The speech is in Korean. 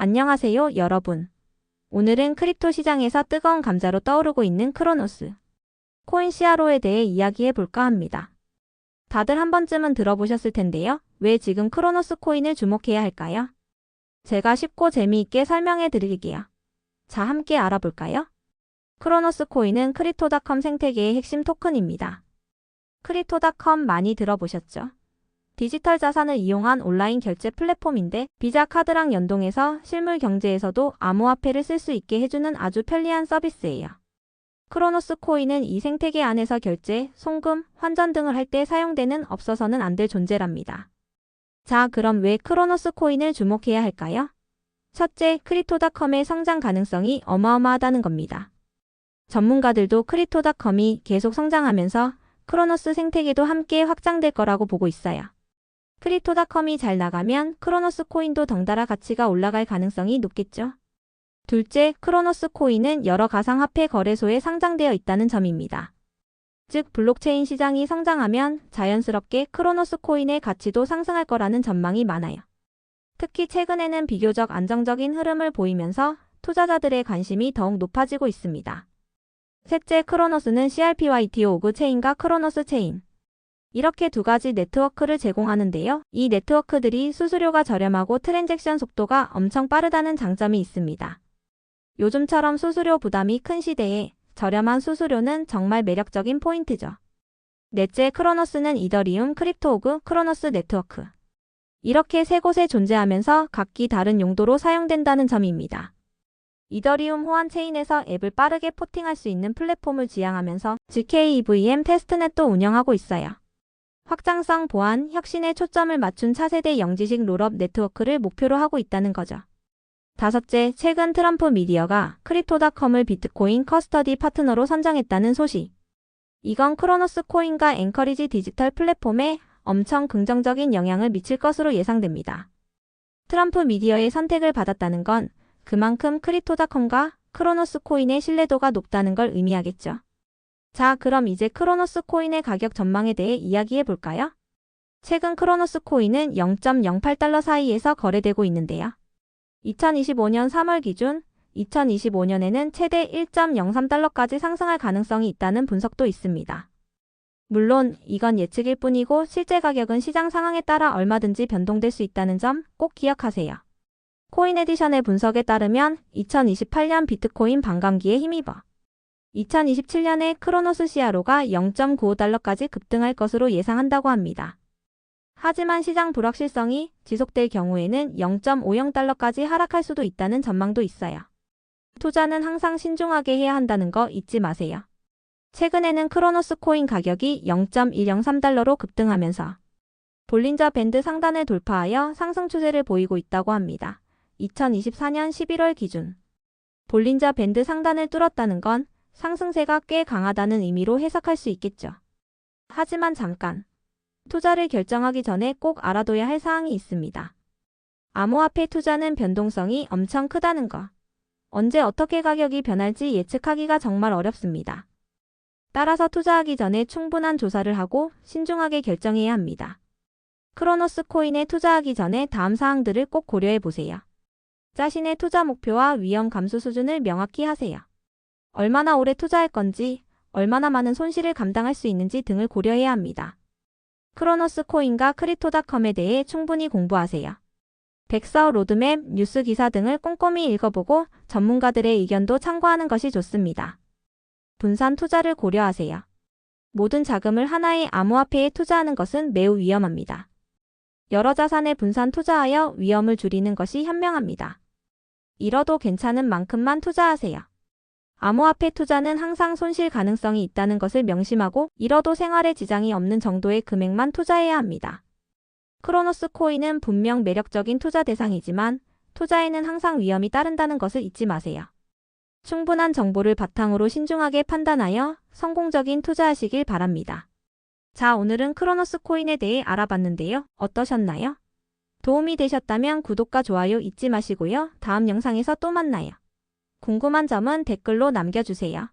안녕하세요, 여러분. 오늘은 크립토 시장에서 뜨거운 감자로 떠오르고 있는 크로노스. 코인 시아로에 대해 이야기해 볼까 합니다. 다들 한 번쯤은 들어보셨을 텐데요. 왜 지금 크로노스 코인을 주목해야 할까요? 제가 쉽고 재미있게 설명해 드릴게요. 자, 함께 알아볼까요? 크로노스 코인은 크립토닷컴 생태계의 핵심 토큰입니다. 크립토닷컴 많이 들어보셨죠? 디지털 자산을 이용한 온라인 결제 플랫폼인데 비자 카드랑 연동해서 실물 경제에서도 암호화폐를 쓸 수 있게 해주는 아주 편리한 서비스예요. 크로노스 코인은 이 생태계 안에서 결제, 송금, 환전 등을 할 때 사용되는 없어서는 안 될 존재랍니다. 자, 그럼 왜 크로노스 코인을 주목해야 할까요? 첫째, 크립토닷컴의 성장 가능성이 어마어마하다는 겁니다. 전문가들도 크립토닷컴이 계속 성장하면서 크로노스 생태계도 함께 확장될 거라고 보고 있어요. 크립토닷컴이 잘 나가면 크로노스 코인도 덩달아 가치가 올라갈 가능성이 높겠죠. 둘째, 크로노스 코인은 여러 가상화폐 거래소에 상장되어 있다는 점입니다. 즉, 블록체인 시장이 성장하면 자연스럽게 크로노스 코인의 가치도 상승할 거라는 전망이 많아요. 특히 최근에는 비교적 안정적인 흐름을 보이면서 투자자들의 관심이 더욱 높아지고 있습니다. 셋째, 크로노스는 CRPYTO 오그 체인과 크로노스 체인. 이렇게 두 가지 네트워크를 제공하는데요. 이 네트워크들이 수수료가 저렴하고 트랜잭션 속도가 엄청 빠르다는 장점이 있습니다. 요즘처럼 수수료 부담이 큰 시대에 저렴한 수수료는 정말 매력적인 포인트죠. 넷째, 크로노스는 이더리움, 크립토오그, 크로노스 네트워크. 이렇게 세 곳에 존재하면서 각기 다른 용도로 사용된다는 점입니다. 이더리움 호환 체인에서 앱을 빠르게 포팅할 수 있는 플랫폼을 지향하면서 GKEVM 테스트넷도 운영하고 있어요. 확장성 보안, 혁신에 초점을 맞춘 차세대 영지식 롤업 네트워크를 목표로 하고 있다는 거죠. 다섯째, 최근 트럼프 미디어가 크립토닷컴을 비트코인 커스터디 파트너로 선정했다는 소식. 이건 크로노스 코인과 앵커리지 디지털 플랫폼에 엄청 긍정적인 영향을 미칠 것으로 예상됩니다. 트럼프 미디어의 선택을 받았다는 건 그만큼 크립토닷컴과 크로노스 코인의 신뢰도가 높다는 걸 의미하겠죠. 자, 그럼 이제 크로노스 코인의 가격 전망에 대해 이야기해 볼까요? 최근 크로노스 코인은 0.08달러 사이에서 거래되고 있는데요. 2025년 3월 기준 2025년에는 최대 1.03달러까지 상승할 가능성이 있다는 분석도 있습니다. 물론 이건 예측일 뿐이고 실제 가격은 시장 상황에 따라 얼마든지 변동될 수 있다는 점 꼭 기억하세요. 코인 에디션의 분석에 따르면 2028년 비트코인 반감기에 힘입어 2027년에 크로노스 시아로가 0.95달러까지 급등할 것으로 예상한다고 합니다. 하지만 시장 불확실성이 지속될 경우에는 0.50달러까지 하락할 수도 있다는 전망도 있어요. 투자는 항상 신중하게 해야 한다는 거 잊지 마세요. 최근에는 크로노스 코인 가격이 0.103달러로 급등하면서 볼린저 밴드 상단을 돌파하여 상승 추세를 보이고 있다고 합니다. 2024년 11월 기준 볼린저 밴드 상단을 뚫었다는 건 상승세가 꽤 강하다는 의미로 해석할 수 있겠죠. 하지만 잠깐 투자를 결정하기 전에 꼭 알아둬야 할 사항이 있습니다. 암호화폐 투자는 변동성이 엄청 크다는 거. 언제 어떻게 가격이 변할지 예측하기가 정말 어렵습니다. 따라서 투자하기 전에 충분한 조사를 하고 신중하게 결정해야 합니다. 크로노스 코인에 투자하기 전에 다음 사항들을 꼭 고려해 보세요. 자신의 투자 목표와 위험 감수 수준을 명확히 하세요. 얼마나 오래 투자할 건지, 얼마나 많은 손실을 감당할 수 있는지 등을 고려해야 합니다. 크로노스 코인과 크립토닷컴에 대해 충분히 공부하세요. 백서 로드맵, 뉴스 기사 등을 꼼꼼히 읽어보고 전문가들의 의견도 참고하는 것이 좋습니다. 분산 투자를 고려하세요. 모든 자금을 하나의 암호화폐에 투자하는 것은 매우 위험합니다. 여러 자산에 분산 투자하여 위험을 줄이는 것이 현명합니다. 잃어도 괜찮은 만큼만 투자하세요. 암호화폐 투자는 항상 손실 가능성이 있다는 것을 명심하고 잃어도 생활에 지장이 없는 정도의 금액만 투자해야 합니다. 크로노스 코인은 분명 매력적인 투자 대상이지만 투자에는 항상 위험이 따른다는 것을 잊지 마세요. 충분한 정보를 바탕으로 신중하게 판단하여 성공적인 투자하시길 바랍니다. 자, 오늘은 크로노스 코인에 대해 알아봤는데요. 어떠셨나요? 도움이 되셨다면 구독과 좋아요 잊지 마시고요. 다음 영상에서 또 만나요. 궁금한 점은 댓글로 남겨주세요.